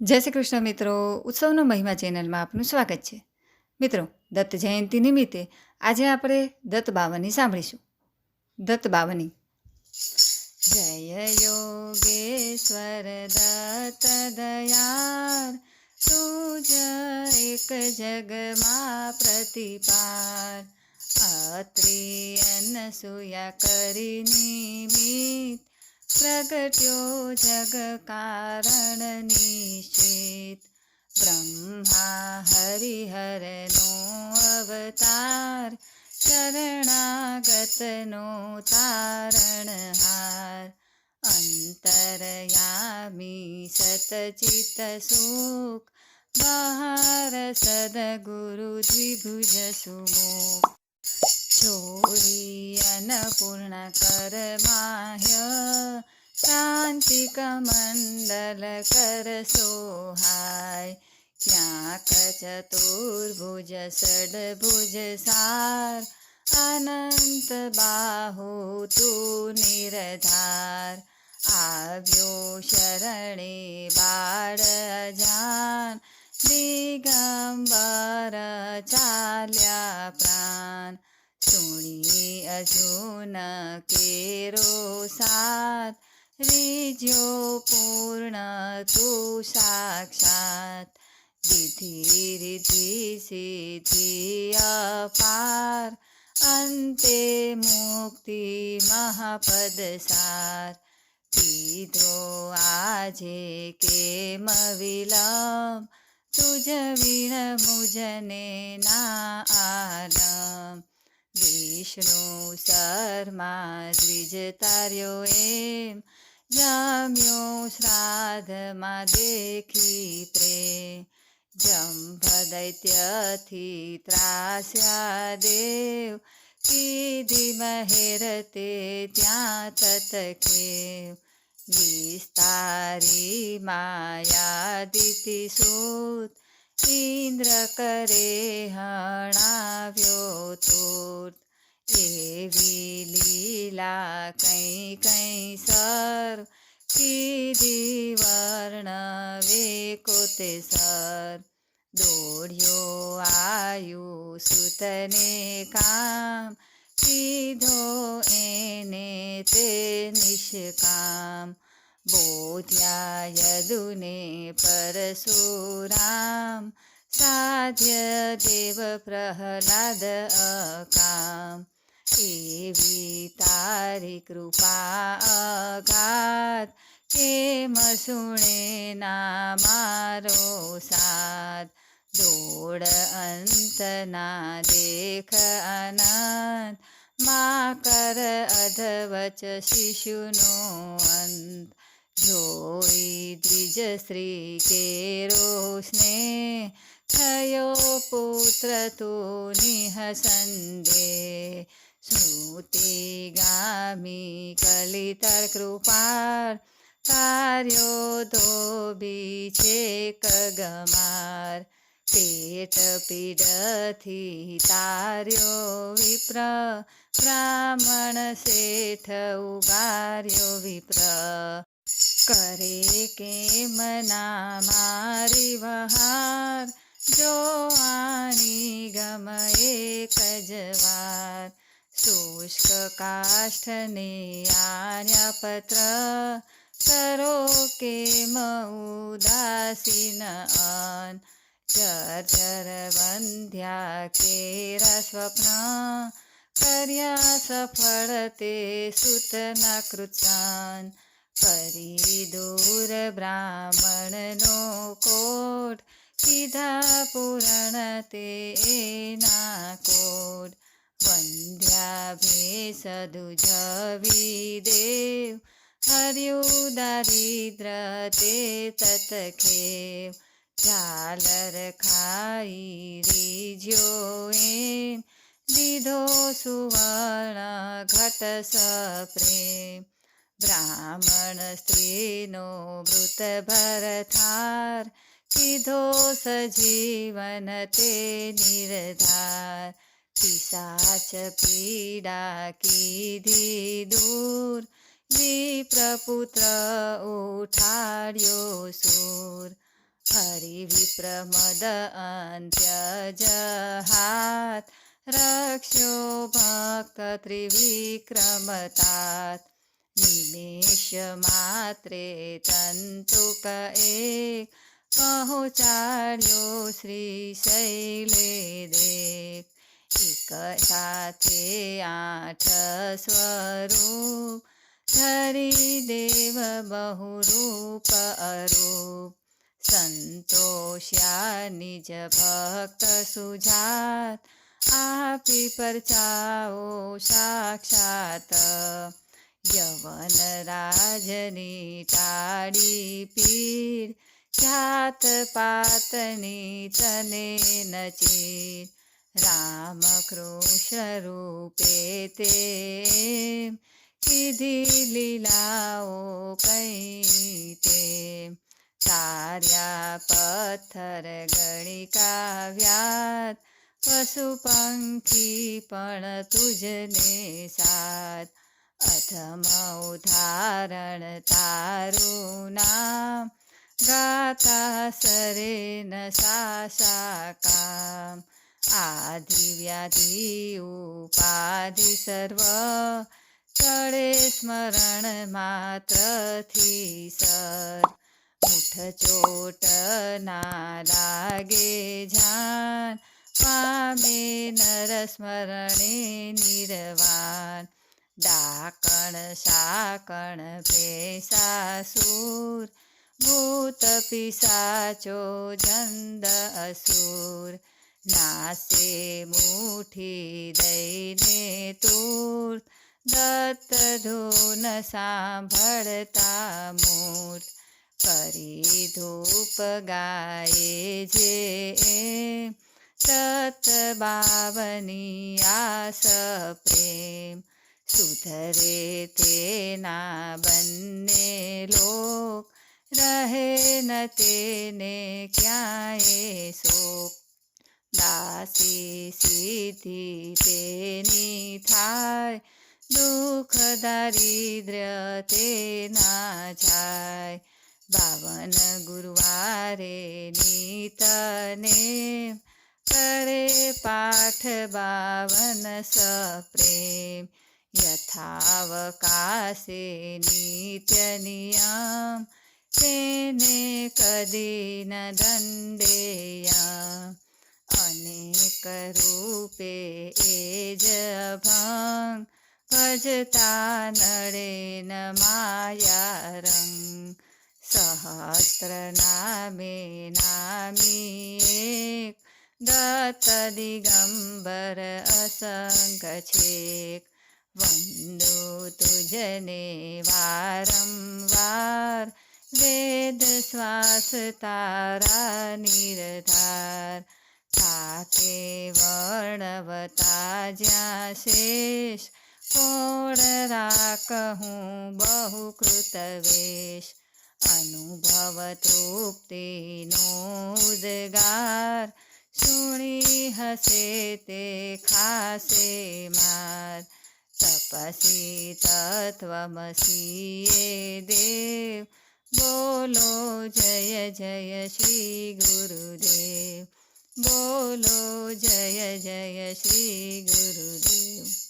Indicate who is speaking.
Speaker 1: જય શ્રી કૃષ્ણ મિત્રો. ઉત્સવનો મહિમા ચેનલમાં આપનું સ્વાગત છે. મિત્રો, દત્ત જયંતિ નિમિત્તે આજે આપણે દત્ત બાવની સાંભળીશું. દત્ત બાવની. જય યોગેશ્વર દત્ત દયાર તુજ એક જગમાં પ્રતિપાર અત્રિ અનસૂયા કરી નિમિત પ્રગટ્યો જગ કારણ નિશ્ચિત બ્રહ્મા હરિહરનો અવતાર શરણાગતનો તારણહાર અંતરયામી સતચિત સુખ બહાર સદગુરુ દ્વિભુજ સુમુખ છોડી અન્નપૂર્ણ કરમાહ્ય શાંતિક મંડલ કર સોહાય ક્યાંક ચતુર્ભુજ ષડભુજ સાર અનંત બાહુ તું નિરધાર આવ્યો શરણે બાળ જાન દિગંબર ચાલ્યા પ્રાણ સુણી અજુન કેરો સાત રીજ્યો પૂર્ણ તું સાક્ષાત. વિધિ રિધિ સિદ્ધિ અપાર. અંતે મુક્તિ મહાપદ સાર. પીધો આજે કેમ વિલમ તુજ વીણ મુજને ના આલમ. વિષ્ણુ શર્મા દ્વિજ તાર્યો એમ, જમ્યો શ્રાદ્ધમાં દેખી પ્રેમ. જંભ દૈત્યથી ત્રાસ્યા દેવ કીધી મહેર તે ત્યાં તતકે વિસ્તારી માયા દીતી સૂત ઇન્દ્ર કરે હણાવ્યો તો એવી લીલા કઈ કઈ સર. કીધી વર્ણવે કોતે સર. દોડ્યો આયુ સુતને કામ. કીધો એને તે નિષ્કામ. યદુને પરશુરામ સાધ્ય દેવ પ્રહલાદ અકામ એવી તારી કૃપા અગાત કેમ સુણે ના મારો સાથ દોડ અંત ના દેખ અનંત મા કર અધવચ શિશુનો અંત જોઈ દ્વિજ શ્રી કેરો સ્નેહ થયો પુત્ર તું નિહસંદે સ્મૃતિ ગામી કલિતર કૃપાર તાર્યો ધોબી છે કગમાર પેટ પીડથી તાર્યો વિપ્ર, બ્રાહ્મણ શેઠ ઉગાર્યો વિપ્ર. કરે કે મના મારી વહાર જો આની ગમ એક જ વાર શુષ્ક કાષ્ઠને આર્યા પત્ર કરો કે ઉદાસીન અન જર્જર બંધ્યા કેરા સ્વપ્ન કર્યા સફળ તે સુતના કૃત્સન કરી દૂર બ્રાહ્મણનો કોટ કીધા પૂરણ તે એના કોટ વંદ્યા ભેષ દુજવી દેવ, હર્યું દારિદ્ર તે તતખેવ. ઝાલર ખાઈ રીજ્યો એમ, દીધો સુવર્ણ ઘટ સપ્રેમ બ્રાહ્મણ સ્ત્રીનો મૃતભર થાર કીધો સજીવન તે નિરધાર. પિશાચ પીડા કીધી દૂર, વિપ્રપુત્ર ઉઠાડ્યો સૂર. હરિ વિપ્રમદ અંત્યજ હાથ રક્ષ્યો ભક્ત ત્રિવિક્રમતાત નિમેષમાત્રે તંતુક એક પહોંચાડ્યો શ્રી શૈલે દેખ એક સાથે આઠ સ્વરૂપ ધરી દેવ બહુરૂપ અરૂપ સંતોષ્યા નિજ ભક્ત સુજાત આપી પરચાઓ સાક્ષાત યવન રાજની ટાળી પીર, જાત પાતની તને નચીર, રામ કૃષ્ણ રૂપે તે કીધી લીલાઓ કઈ તે, તાર્યા પથ્થર ગણિકા વ્યાત પશુ પંખી પણ તુજને સાથ અધમ ઉદાહરણ તારું નામ. ગાતા સરે ન સાસા કામ આદિ વ્યાધિ ઉપાધિ સર્વ. તળે સ્મરણ માત્રથી સર. મુઠ ચોટ ના લાગે જાન. પામે નર સ્મરણે નિર્વાણ. ડાકણ શાકણ ભેસાસુર ભૂત, પિસાચો, જંદ, અસુર, નાસે મુઠી દઈને, તૂર, દત્ત, ધૂન, સાંભળતા, મૂર્ત કરી ધૂપ ગાય જે સત બાવની આસ પ્રેમ સુધરે તેના બંને લોક રહે ન તેને ક્યાંય શોક દાસી સીધી તેની થાય દુઃખ દારિદ્ર્ય તેના જાય બાવન ગુરુવારે નીતને કરે પાઠ બાવન સપ્રેમ યથાવકાશે નિત્ય નિયમ તેને કદી ન દંડેયા અનેક રૂપે એ જ ભંગ ભજતા નડે ન માયા રંગ સહસ્ત્ર નામે નામી એક દત્ત દિગંબર અસંગ છેક વંદુ તુજને વારંવાર વેદ શ્વાસ તારા નિર્ધાર. થાકે વર્ણવતા જ્યાં શેષ, કોણ રાખું બહુ કૃતવેશ અનુભવ તૃપ્તિનો ઉદગાર, સુણી હસે તે ખાસે માર. તત્વમસીએ દેવ બોલો જય જય શ્રી ગુરુદેવ બોલો જય જય શ્રી ગુરુદેવ